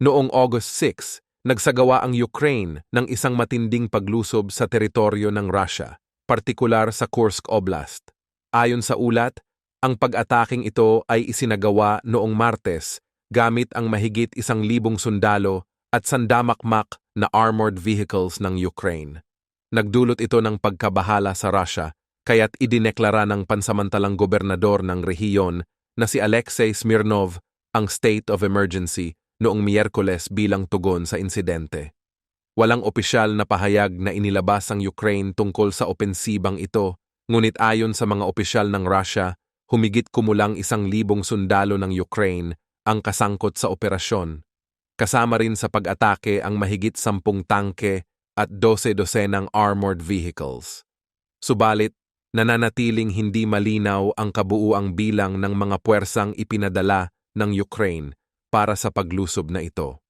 Noong August 6, nagsagawa ang Ukraine ng isang matinding paglusob sa teritoryo ng Russia, partikular sa Kursk Oblast. Ayon sa ulat, ang pag-ataking ito ay isinagawa noong Martes gamit ang mahigit isang libong sundalo at sandamakmak na armored vehicles ng Ukraine. Nagdulot ito ng pagkabahala sa Russia kaya't idineklara ng pansamantalang gobernador ng rehiyon na si Alexei Smirnov ang state of emergency noong Miyerkules bilang tugon sa insidente. Walang opisyal na pahayag na inilabas ang Ukraine tungkol sa opensibang ito, ngunit ayon sa mga opisyal ng Russia, humigit kumulang isang libong sundalo ng Ukraine ang kasangkot sa operasyon. Kasama rin sa pag-atake ang mahigit sampung tangke at 12 dosenang armored vehicles. Subalit, nananatiling hindi malinaw ang kabuuang bilang ng mga puwersang ipinadala ng Ukraine para sa paglusob na ito.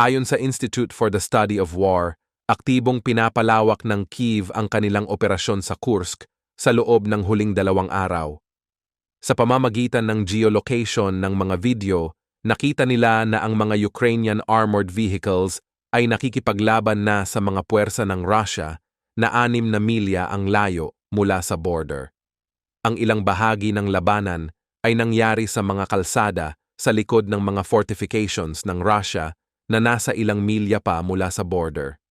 Ayon sa Institute for the Study of War, aktibong pinapalawak ng Kiev ang kanilang operasyon sa Kursk sa loob ng huling dalawang araw. Sa pamamagitan ng geolocation ng mga video, nakita nila na ang mga Ukrainian armored vehicles ay nakikipaglaban na sa mga puwersa ng Russia na anim na milya ang layo mula sa border. Ang ilang bahagi ng labanan ay nangyari sa mga kalsada sa likod ng mga fortifications ng Russia na nasa ilang milya pa mula sa border.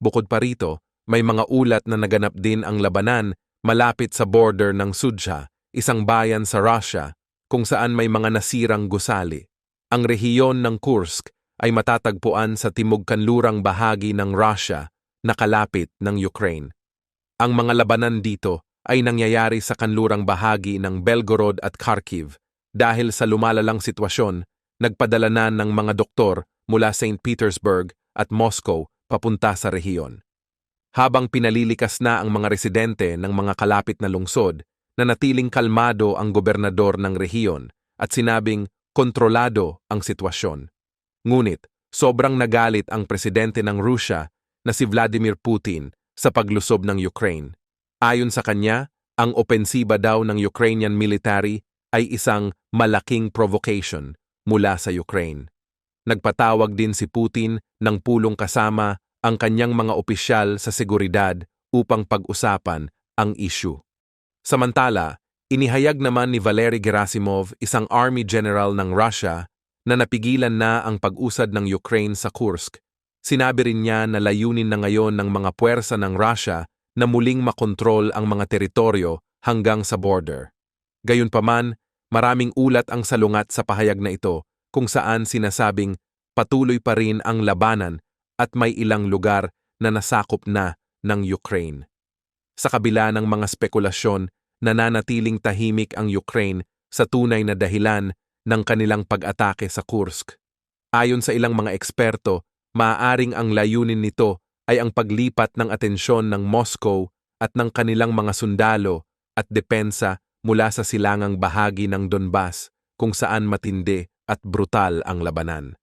Bukod pa rito, may mga ulat na naganap din ang labanan malapit sa border ng Sudzha, isang bayan sa Russia, kung saan may mga nasirang gusali. Ang rehiyon ng Kursk ay matatagpuan sa timog-kanlurang bahagi ng Russia na kalapit ng Ukraine. Ang mga labanan dito ay nangyayari sa kanlurang bahagi ng Belgorod at Kharkiv, dahil sa lumalalang sitwasyon, nagpadala na ng mga doktor mula St. Petersburg at Moscow papunta sa rehiyon. Habang pinalilikas na ang mga residente ng mga kalapit na lungsod, nanatiling kalmado ang gobernador ng rehiyon at sinabing kontrolado ang sitwasyon. Ngunit, sobrang nagalit ang presidente ng Russia na si Vladimir Putin sa paglusob ng Ukraine. Ayon sa kanya, ang opensiba daw ng Ukrainian military ay isang malaking provocation mula sa Ukraine. Nagpatawag din si Putin ng pulong kasama ang kanyang mga opisyal sa seguridad upang pag-usapan ang issue. Samantala, inihayag naman ni Valery Gerasimov, isang army general ng Russia, na napigilan na ang pag-usad ng Ukraine sa Kursk. Sinabi rin niya na layunin na ngayon ng mga puwersa ng Russia na muling makontrol ang mga teritoryo hanggang sa border. Gayunpaman, Maraming ulat ang salungat sa pahayag na ito kung saan sinasabing patuloy pa rin ang labanan at may ilang lugar na nasakop na ng Ukraine. Sa kabila ng mga spekulasyon, nananatiling tahimik ang Ukraine sa tunay na dahilan ng kanilang pag-atake sa Kursk. Ayon sa ilang mga eksperto, maaaring ang layunin nito ay ang paglipat ng atensyon ng Moscow at ng kanilang mga sundalo at depensa mula sa silangang bahagi ng Donbas kung saan matindi at brutal ang labanan.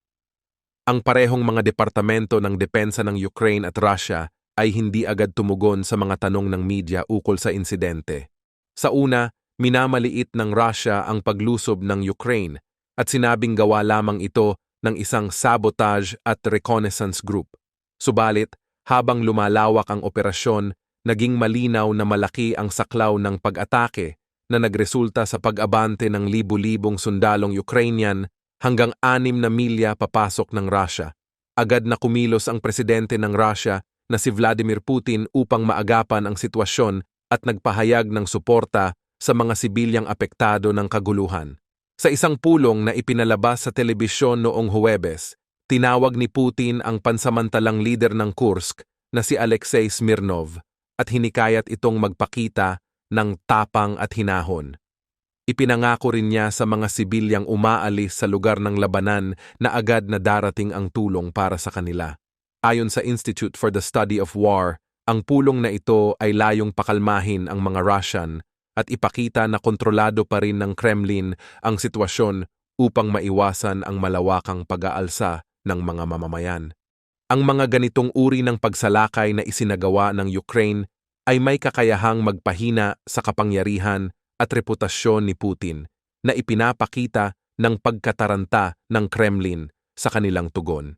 Ang parehong mga departamento ng depensa ng Ukraine at Russia ay hindi agad tumugon sa mga tanong ng media ukol sa insidente. Sa una, minamaliit ng Russia ang paglusob ng Ukraine at sinabing gawa lamang ito ng isang sabotage at reconnaissance group. Subalit, habang lumalawak ang operasyon, naging malinaw na malaki ang saklaw ng pag-atake na nagresulta sa pag-abante ng libu-libong sundalong Ukrainian hanggang anim na milya papasok ng Russia. Agad na kumilos ang presidente ng Russia na si Vladimir Putin upang maagapan ang sitwasyon at nagpahayag ng suporta sa mga sibilyang apektado ng kaguluhan. Sa isang pulong na ipinalabas sa telebisyon noong Huwebes, tinawag ni Putin ang pansamantalang lider ng Kursk na si Alexei Smirnov at hinikayat itong magpakita ng tapang at hinahon. Ipinangako rin niya sa mga sibilyang umaalis sa lugar ng labanan na agad na darating ang tulong para sa kanila. Ayon sa Institute for the Study of War, ang pulong na ito ay layong pakalmahin ang mga Russian at ipakita na kontrolado pa rin ng Kremlin ang sitwasyon upang maiwasan ang malawakang pag-aalsa ng mga mamamayan. Ang mga ganitong uri ng pagsalakay na isinagawa ng Ukraine ay may kakayahang magpahina sa kapangyarihan at reputasyon ni Putin na ipinapakita ng pagkataranta ng Kremlin sa kanilang tugon.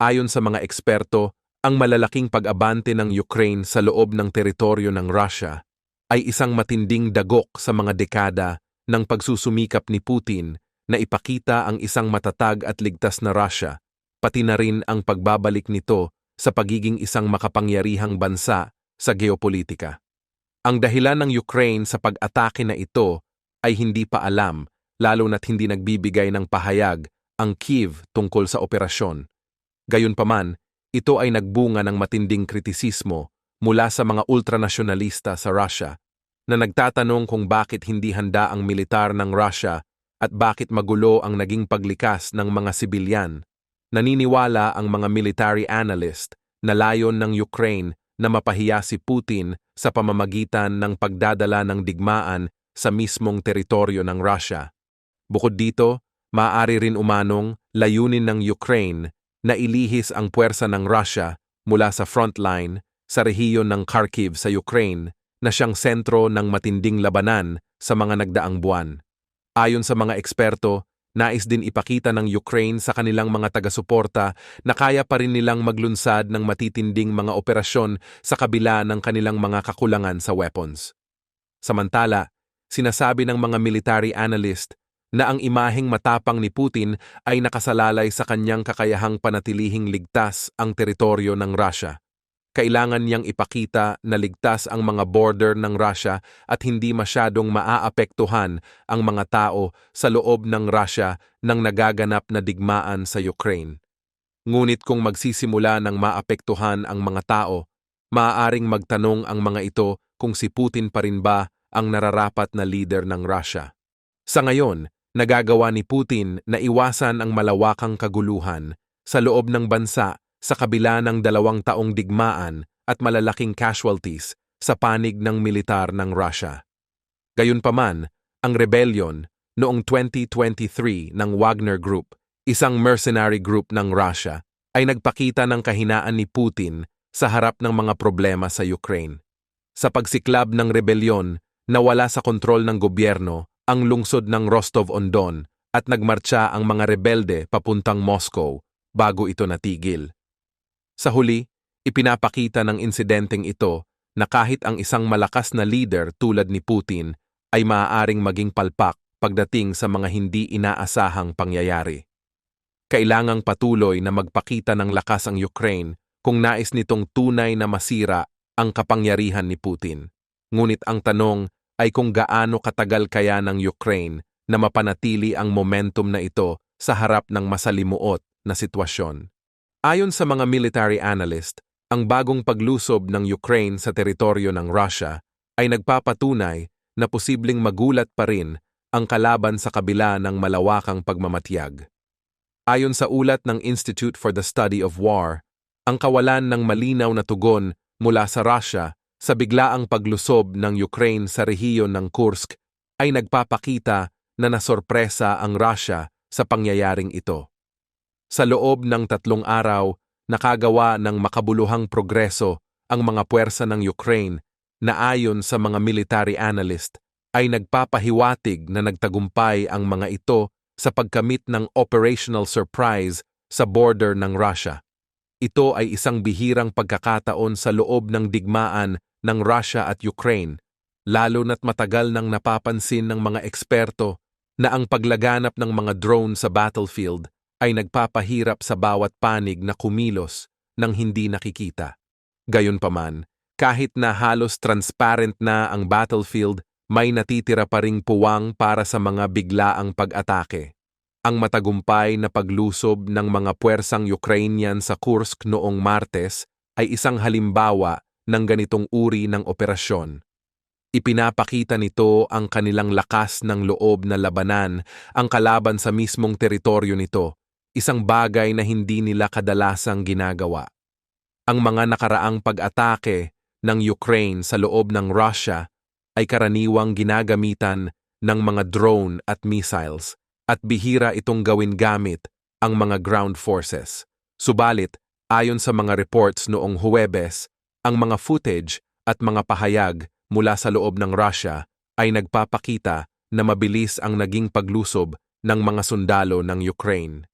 Ayon sa mga eksperto, ang malalaking pag-abante ng Ukraine sa loob ng teritoryo ng Russia ay isang matinding dagok sa mga dekada ng pagsusumikap ni Putin na ipakita ang isang matatag at ligtas na Russia, pati na rin ang pagbabalik nito sa pagiging isang makapangyarihang bansa sa geopolitika. Ang dahilan ng Ukraine sa pag-atake na ito ay hindi pa alam, lalo na't hindi nagbibigay ng pahayag ang Kiev tungkol sa operasyon. Gayunpaman, ito ay nagbunga ng matinding kritisismo mula sa mga ultranasyonalista sa Russia na nagtatanong kung bakit hindi handa ang militar ng Russia at bakit magulo ang naging paglikas ng mga sibilyan. Naniniwala ang mga military analyst na layon ng Ukraine na mapahiya si Putin sa pamamagitan ng pagdadala ng digmaan sa mismong teritoryo ng Russia. Bukod dito, maaari rin umanong layunin ng Ukraine na ilihis ang puwersa ng Russia mula sa frontline sa rehiyon ng Kharkiv sa Ukraine na siyang sentro ng matinding labanan sa mga nagdaang buwan. Ayon sa mga eksperto, Nais din ipakita ng Ukraine sa kanilang mga taga-suporta na kaya pa rin nilang maglunsad ng matitinding mga operasyon sa kabila ng kanilang mga kakulangan sa weapons. Samantala, sinasabi ng mga military analyst na ang imaheng matapang ni Putin ay nakasalalay sa kanyang kakayahang panatilihing ligtas ang teritoryo ng Russia kailangan niyang ipakita na ligtas ang mga border ng Russia at hindi masyadong maaapektuhan ang mga tao sa loob ng Russia ng nagaganap na digmaan sa Ukraine. Ngunit kung magsisimula ng maapektuhan ang mga tao, maaaring magtanong ang mga ito kung si Putin pa rin ba ang nararapat na leader ng Russia. Sa ngayon, nagagawa ni Putin na iwasan ang malawakang kaguluhan sa loob ng bansa sa kabila ng dalawang taong digmaan at malalaking casualties sa panig ng militar ng Russia. Gayunpaman, ang rebellion noong 2023 ng Wagner Group, isang mercenary group ng Russia, ay nagpakita ng kahinaan ni Putin sa harap ng mga problema sa Ukraine. Sa pagsiklab ng rebellion, nawala sa kontrol ng gobyerno ang lungsod ng Rostov-on-Don at nagmarcha ang mga rebelde papuntang Moscow bago ito natigil. Sa huli, ipinapakita ng insidenteng ito na kahit ang isang malakas na leader tulad ni Putin ay maaaring maging palpak pagdating sa mga hindi inaasahang pangyayari. Kailangang patuloy na magpakita ng lakas ang Ukraine kung nais nitong tunay na masira ang kapangyarihan ni Putin. Ngunit ang tanong ay kung gaano katagal kaya ng Ukraine na mapanatili ang momentum na ito sa harap ng masalimuot na sitwasyon. Ayon sa mga military analyst, ang bagong paglusob ng Ukraine sa teritoryo ng Russia ay nagpapatunay na posibleng magulat pa rin ang kalaban sa kabila ng malawakang pagmamatiyag. Ayon sa ulat ng Institute for the Study of War, ang kawalan ng malinaw na tugon mula sa Russia sa biglaang paglusob ng Ukraine sa rehiyon ng Kursk ay nagpapakita na nasorpresa ang Russia sa pangyayaring ito. Sa loob ng tatlong araw, nakagawa ng makabuluhang progreso ang mga puwersa ng Ukraine na ayon sa mga military analyst ay nagpapahiwatig na nagtagumpay ang mga ito sa pagkamit ng operational surprise sa border ng Russia. Ito ay isang bihirang pagkakataon sa loob ng digmaan ng Russia at Ukraine, lalo na't matagal nang napapansin ng mga eksperto na ang paglaganap ng mga drone sa battlefield ay nagpapahirap sa bawat panig na kumilos nang hindi nakikita. Gayunpaman, kahit na halos transparent na ang battlefield, may natitira pa ring puwang para sa mga biglaang pag-atake. Ang matagumpay na paglusob ng mga puwersang Ukrainian sa Kursk noong Martes ay isang halimbawa ng ganitong uri ng operasyon. Ipinapakita nito ang kanilang lakas ng loob na labanan ang kalaban sa mismong teritoryo nito isang bagay na hindi nila kadalasang ginagawa. Ang mga nakaraang pag-atake ng Ukraine sa loob ng Russia ay karaniwang ginagamitan ng mga drone at missiles at bihira itong gawin gamit ang mga ground forces. Subalit, ayon sa mga reports noong Huwebes, ang mga footage at mga pahayag mula sa loob ng Russia ay nagpapakita na mabilis ang naging paglusob ng mga sundalo ng Ukraine.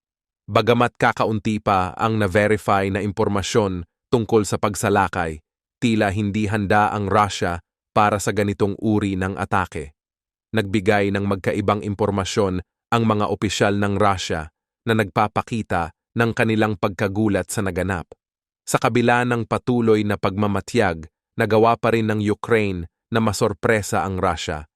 Bagamat kakaunti pa ang na-verify na impormasyon tungkol sa pagsalakay, tila hindi handa ang Russia para sa ganitong uri ng atake. Nagbigay ng magkaibang impormasyon ang mga opisyal ng Russia na nagpapakita ng kanilang pagkagulat sa naganap. Sa kabila ng patuloy na pagmamatyag, nagawa pa rin ng Ukraine na masorpresa ang Russia.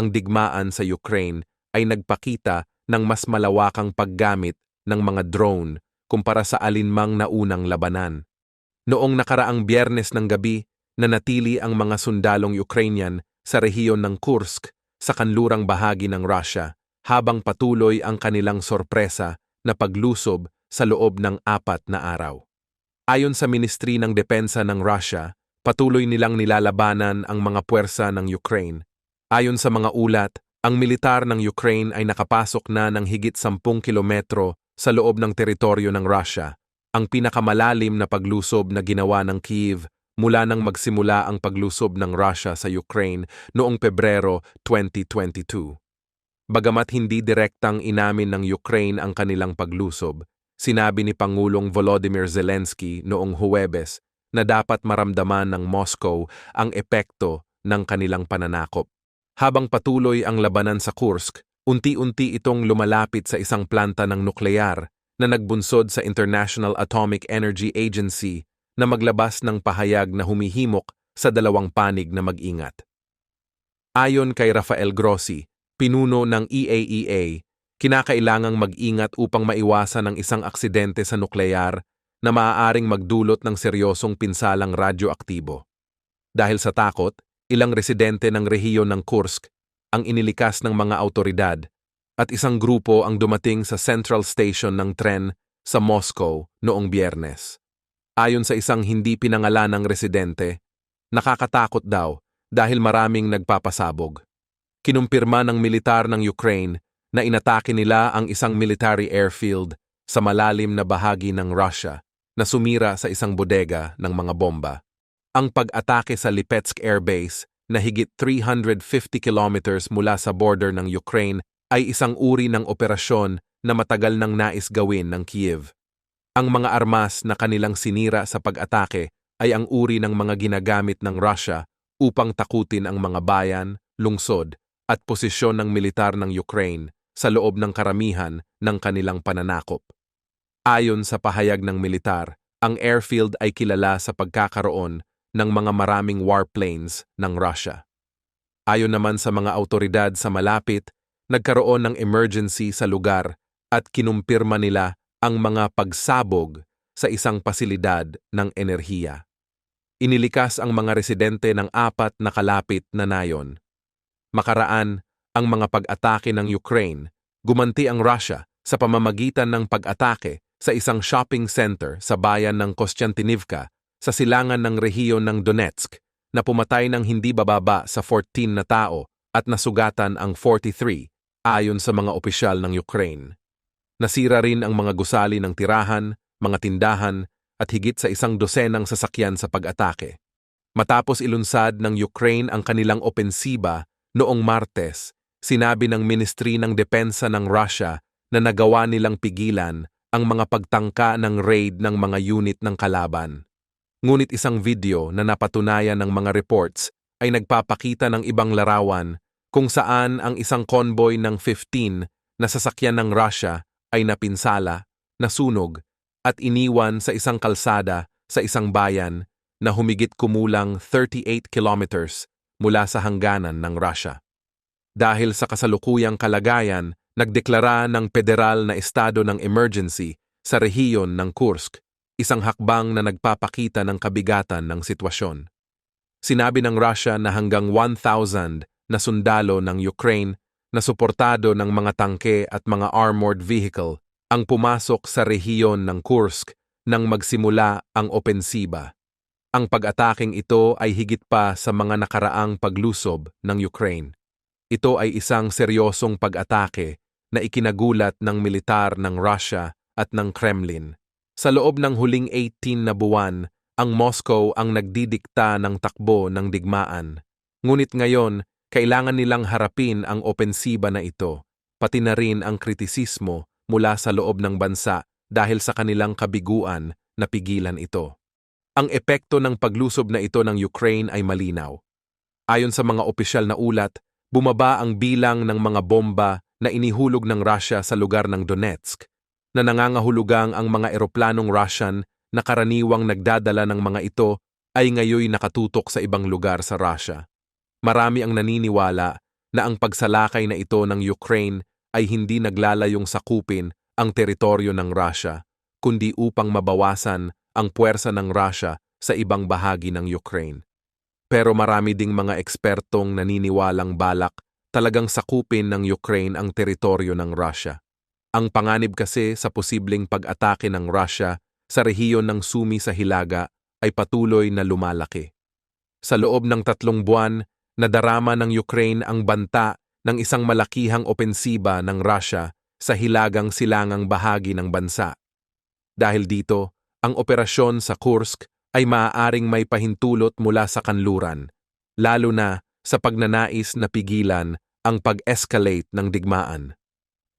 Ang digmaan sa Ukraine ay nagpakita ng mas malawakang paggamit ng mga drone kumpara sa alinmang naunang labanan. Noong nakaraang biyernes ng gabi, nanatili ang mga sundalong Ukrainian sa rehiyon ng Kursk sa kanlurang bahagi ng Russia habang patuloy ang kanilang sorpresa na paglusob sa loob ng apat na araw. Ayon sa Ministry ng Depensa ng Russia, patuloy nilang nilalabanan ang mga puwersa ng Ukraine. Ayon sa mga ulat, ang militar ng Ukraine ay nakapasok na ng higit 10 kilometro sa loob ng teritoryo ng Russia, ang pinakamalalim na paglusob na ginawa ng Kyiv mula nang magsimula ang paglusob ng Russia sa Ukraine noong Pebrero 2022. Bagamat hindi direktang inamin ng Ukraine ang kanilang paglusob, sinabi ni Pangulong Volodymyr Zelensky noong Huwebes na dapat maramdaman ng Moscow ang epekto ng kanilang pananakop. Habang patuloy ang labanan sa Kursk, unti-unti itong lumalapit sa isang planta ng nuklear na nagbunsod sa International Atomic Energy Agency na maglabas ng pahayag na humihimok sa dalawang panig na mag-ingat. Ayon kay Rafael Grossi, pinuno ng E EAEA, kinakailangang mag-ingat upang maiwasan ang isang aksidente sa nuklear na maaaring magdulot ng seryosong pinsalang radyoaktibo. Dahil sa takot, ilang residente ng rehiyon ng Kursk ang inilikas ng mga autoridad at isang grupo ang dumating sa Central Station ng tren sa Moscow noong biyernes. Ayon sa isang hindi pinangalanang residente, nakakatakot daw dahil maraming nagpapasabog kinumpirma ng militar ng Ukraine na inatake nila ang isang military airfield sa malalim na bahagi ng Russia na sumira sa isang bodega ng mga bomba. Ang pag-atake sa Lipetsk Air Base na higit 350 kilometers mula sa border ng Ukraine ay isang uri ng operasyon na matagal nang nais gawin ng Kiev. Ang mga armas na kanilang sinira sa pag-atake ay ang uri ng mga ginagamit ng Russia upang takutin ang mga bayan, lungsod at posisyon ng militar ng Ukraine sa loob ng karamihan ng kanilang pananakop. Ayon sa pahayag ng militar, ang airfield ay kilala sa pagkakaroon ng mga maraming warplanes ng Russia. Ayon naman sa mga autoridad sa malapit, nagkaroon ng emergency sa lugar at kinumpirma nila ang mga pagsabog sa isang pasilidad ng enerhiya. Inilikas ang mga residente ng apat na kalapit na nayon Makaraan, ang mga pag-atake ng Ukraine, gumanti ang Russia sa pamamagitan ng pag-atake sa isang shopping center sa bayan ng Kostyantinivka sa silangan ng rehiyon ng Donetsk na pumatay ng hindi bababa sa 14 na tao at nasugatan ang 43 ayon sa mga opisyal ng Ukraine. Nasira rin ang mga gusali ng tirahan, mga tindahan at higit sa isang dosenang sasakyan sa pag-atake. Matapos ilunsad ng Ukraine ang kanilang opensiba Noong Martes, sinabi ng Ministry ng Depensa ng Russia na nagawa nilang pigilan ang mga pagtangka ng raid ng mga unit ng kalaban. Ngunit isang video na napatunayan ng mga reports ay nagpapakita ng ibang larawan kung saan ang isang convoy ng 15 na sasakyan ng Russia ay napinsala, nasunog, at iniwan sa isang kalsada sa isang bayan na humigit kumulang 38 kilometers mula sa hangganan ng Russia. Dahil sa kasalukuyang kalagayan, nagdeklara ng federal na estado ng emergency sa rehiyon ng Kursk, isang hakbang na nagpapakita ng kabigatan ng sitwasyon. Sinabi ng Russia na hanggang 1,000 na sundalo ng Ukraine na suportado ng mga tangke at mga armored vehicle ang pumasok sa rehiyon ng Kursk nang magsimula ang opensiba. Ang pag-ataking ito ay higit pa sa mga nakaraang paglusob ng Ukraine. Ito ay isang seryosong pag-atake na ikinagulat ng militar ng Russia at ng Kremlin. Sa loob ng huling 18 na buwan, ang Moscow ang nagdidikta ng takbo ng digmaan. Ngunit ngayon, kailangan nilang harapin ang opensiba na ito, pati na rin ang kritisismo mula sa loob ng bansa dahil sa kanilang kabiguan na pigilan ito. Ang epekto ng paglusob na ito ng Ukraine ay malinaw. Ayon sa mga opisyal na ulat, bumaba ang bilang ng mga bomba na inihulog ng Russia sa lugar ng Donetsk, na nangangahulugang ang mga eroplanong Russian na karaniwang nagdadala ng mga ito ay ngayoy nakatutok sa ibang lugar sa Russia. Marami ang naniniwala na ang pagsalakay na ito ng Ukraine ay hindi naglalayong sakupin ang teritoryo ng Russia, kundi upang mabawasan ang puwersa ng Russia sa ibang bahagi ng Ukraine. Pero marami ding mga ekspertong naniniwalang balak talagang sakupin ng Ukraine ang teritoryo ng Russia. Ang panganib kasi sa posibleng pag-atake ng Russia sa rehiyon ng Sumi sa Hilaga ay patuloy na lumalaki. Sa loob ng tatlong buwan, nadarama ng Ukraine ang banta ng isang malakihang opensiba ng Russia sa hilagang silangang bahagi ng bansa. Dahil dito, ang operasyon sa Kursk ay maaaring may pahintulot mula sa kanluran, lalo na sa pagnanais na pigilan ang pag-escalate ng digmaan.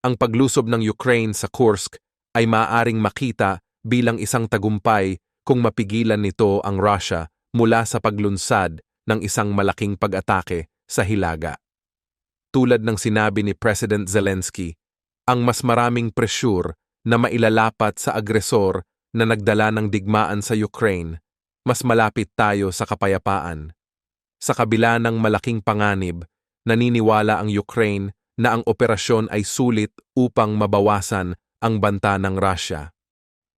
Ang paglusob ng Ukraine sa Kursk ay maaaring makita bilang isang tagumpay kung mapigilan nito ang Russia mula sa paglunsad ng isang malaking pag-atake sa Hilaga. Tulad ng sinabi ni President Zelensky, ang mas maraming presyur na mailalapat sa agresor na nagdala ng digmaan sa Ukraine, mas malapit tayo sa kapayapaan. Sa kabila ng malaking panganib, naniniwala ang Ukraine na ang operasyon ay sulit upang mabawasan ang banta ng Russia.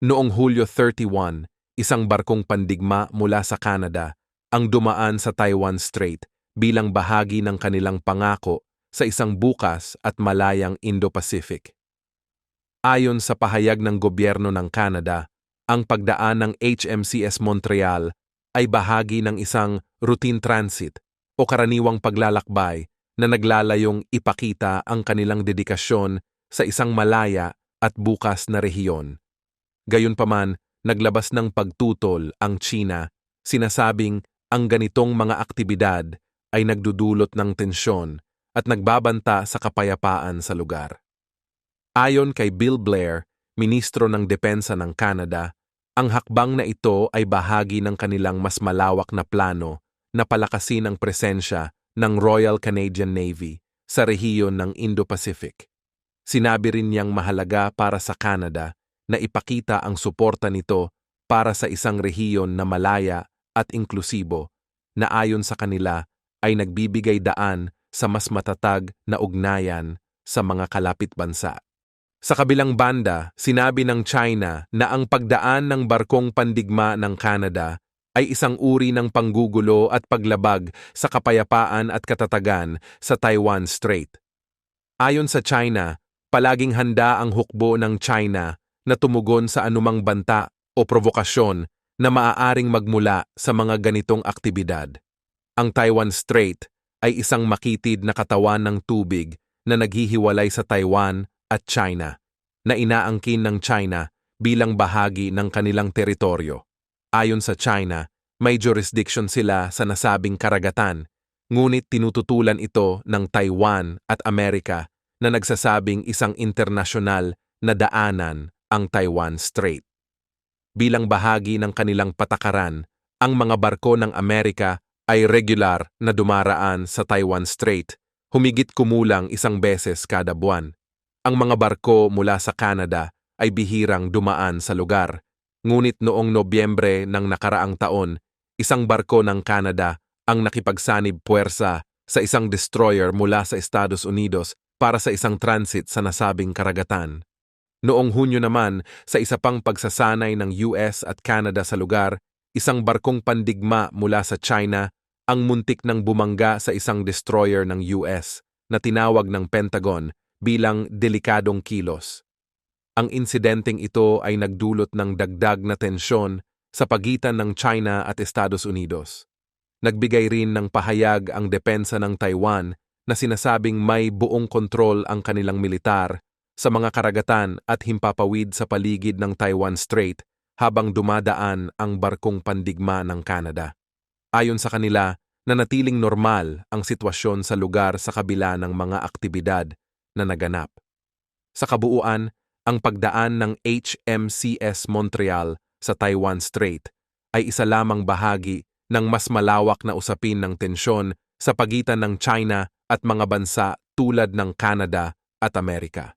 Noong Hulyo 31, isang barkong pandigma mula sa Canada ang dumaan sa Taiwan Strait bilang bahagi ng kanilang pangako sa isang bukas at malayang Indo-Pacific. Ayon sa pahayag ng gobyerno ng Canada, ang pagdaan ng HMCS Montreal ay bahagi ng isang routine transit o karaniwang paglalakbay na naglalayong ipakita ang kanilang dedikasyon sa isang malaya at bukas na rehiyon. Gayunpaman, naglabas ng pagtutol ang China, sinasabing ang ganitong mga aktibidad ay nagdudulot ng tensyon at nagbabanta sa kapayapaan sa lugar. Ayon kay Bill Blair, Ministro ng Depensa ng Canada, ang hakbang na ito ay bahagi ng kanilang mas malawak na plano na palakasin ang presensya ng Royal Canadian Navy sa rehiyon ng Indo-Pacific. Sinabi rin niyang mahalaga para sa Canada na ipakita ang suporta nito para sa isang rehiyon na malaya at inklusibo na ayon sa kanila ay nagbibigay daan sa mas matatag na ugnayan sa mga kalapit bansa. Sa kabilang banda, sinabi ng China na ang pagdaan ng barkong pandigma ng Canada ay isang uri ng panggugulo at paglabag sa kapayapaan at katatagan sa Taiwan Strait. Ayon sa China, palaging handa ang hukbo ng China na tumugon sa anumang banta o provokasyon na maaaring magmula sa mga ganitong aktibidad. Ang Taiwan Strait ay isang makitid na katawan ng tubig na naghihiwalay sa Taiwan at China, na inaangkin ng China bilang bahagi ng kanilang teritoryo. Ayon sa China, may jurisdiction sila sa nasabing karagatan, ngunit tinututulan ito ng Taiwan at Amerika na nagsasabing isang internasyonal na daanan ang Taiwan Strait bilang bahagi ng kanilang patakaran, ang mga barko ng Amerika ay regular na dumaraan sa Taiwan Strait, humigit kumulang isang beses kada buwan. Ang mga barko mula sa Canada ay bihirang dumaan sa lugar. Ngunit noong Nobyembre ng nakaraang taon, isang barko ng Canada ang nakipagsanib puwersa sa isang destroyer mula sa Estados Unidos para sa isang transit sa nasabing karagatan. Noong Hunyo naman, sa isa pang pagsasanay ng US at Canada sa lugar, isang barkong pandigma mula sa China ang muntik ng bumangga sa isang destroyer ng US na tinawag ng Pentagon bilang delikadong kilos. Ang insidenteng ito ay nagdulot ng dagdag na tensyon sa pagitan ng China at Estados Unidos. Nagbigay rin ng pahayag ang depensa ng Taiwan na sinasabing may buong kontrol ang kanilang militar sa mga karagatan at himpapawid sa paligid ng Taiwan Strait habang dumadaan ang barkong pandigma ng Canada. Ayon sa kanila, nanatiling normal ang sitwasyon sa lugar sa kabila ng mga aktibidad na naganap. Sa kabuuan, ang pagdaan ng HMCS Montreal sa Taiwan Strait ay isa lamang bahagi ng mas malawak na usapin ng tensyon sa pagitan ng China at mga bansa tulad ng Canada at Amerika.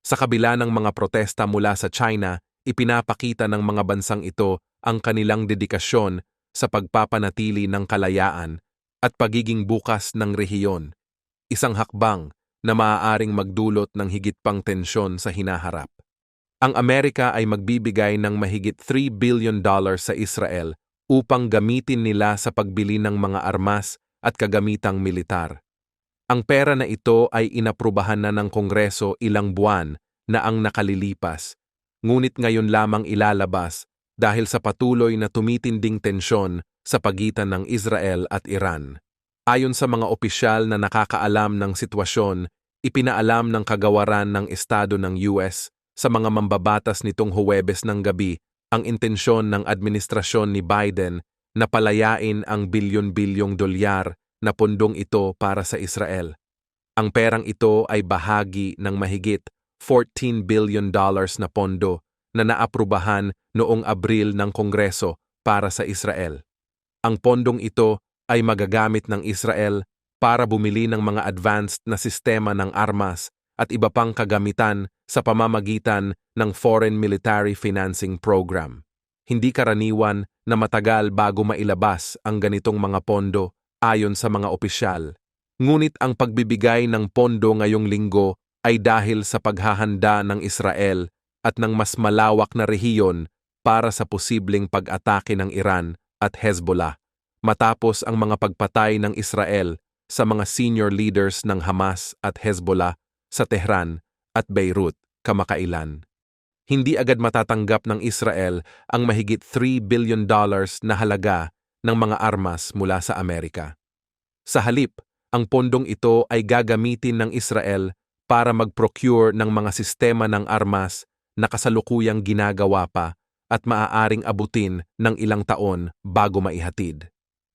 Sa kabila ng mga protesta mula sa China, ipinapakita ng mga bansang ito ang kanilang dedikasyon sa pagpapanatili ng kalayaan at pagiging bukas ng rehiyon, isang hakbang na maaaring magdulot ng higit pang tensyon sa hinaharap. Ang Amerika ay magbibigay ng mahigit 3 billion dollars sa Israel upang gamitin nila sa pagbili ng mga armas at kagamitang militar. Ang pera na ito ay inaprubahan na ng Kongreso ilang buwan na ang nakalilipas, ngunit ngayon lamang ilalabas dahil sa patuloy na tumitinding tensyon sa pagitan ng Israel at Iran. Ayon sa mga opisyal na nakakaalam ng sitwasyon, ipinaalam ng kagawaran ng Estado ng US sa mga mambabatas nitong Huwebes ng gabi ang intensyon ng administrasyon ni Biden na palayain ang bilyon-bilyong dolyar na pundong ito para sa Israel. Ang perang ito ay bahagi ng mahigit 14 billion dollars na pondo na naaprubahan noong Abril ng Kongreso para sa Israel. Ang pondong ito ay magagamit ng Israel para bumili ng mga advanced na sistema ng armas at iba pang kagamitan sa pamamagitan ng Foreign Military Financing Program. Hindi karaniwan na matagal bago mailabas ang ganitong mga pondo ayon sa mga opisyal. Ngunit ang pagbibigay ng pondo ngayong linggo ay dahil sa paghahanda ng Israel at ng mas malawak na rehiyon para sa posibleng pag-atake ng Iran at Hezbollah matapos ang mga pagpatay ng Israel sa mga senior leaders ng Hamas at Hezbollah sa Tehran at Beirut kamakailan. Hindi agad matatanggap ng Israel ang mahigit 3 billion dollars na halaga ng mga armas mula sa Amerika. Sa halip, ang pondong ito ay gagamitin ng Israel para mag-procure ng mga sistema ng armas na kasalukuyang ginagawa pa at maaaring abutin ng ilang taon bago maihatid.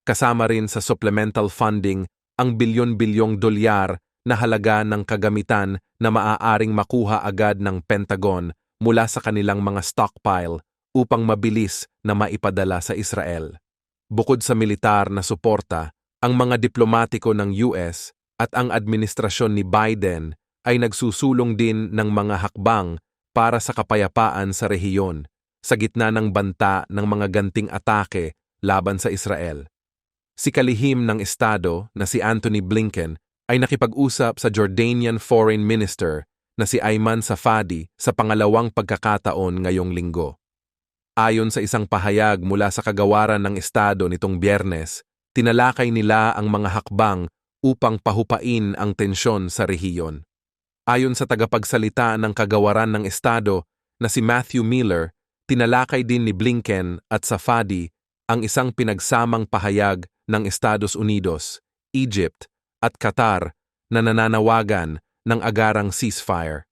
Kasama rin sa supplemental funding ang bilyon-bilyong dolyar na halaga ng kagamitan na maaaring makuha agad ng Pentagon mula sa kanilang mga stockpile upang mabilis na maipadala sa Israel. Bukod sa militar na suporta, ang mga diplomatiko ng US at ang administrasyon ni Biden ay nagsusulong din ng mga hakbang para sa kapayapaan sa rehiyon sa gitna ng banta ng mga ganting atake laban sa Israel. Si kalihim ng Estado na si Anthony Blinken ay nakipag-usap sa Jordanian Foreign Minister na si Ayman Safadi sa pangalawang pagkakataon ngayong linggo. Ayon sa isang pahayag mula sa kagawaran ng Estado nitong biyernes, tinalakay nila ang mga hakbang upang pahupain ang tensyon sa rehiyon. Ayon sa tagapagsalita ng kagawaran ng Estado na si Matthew Miller, tinalakay din ni Blinken at Safadi ang isang pinagsamang pahayag ng Estados Unidos, Egypt at Qatar na nananawagan ng agarang ceasefire.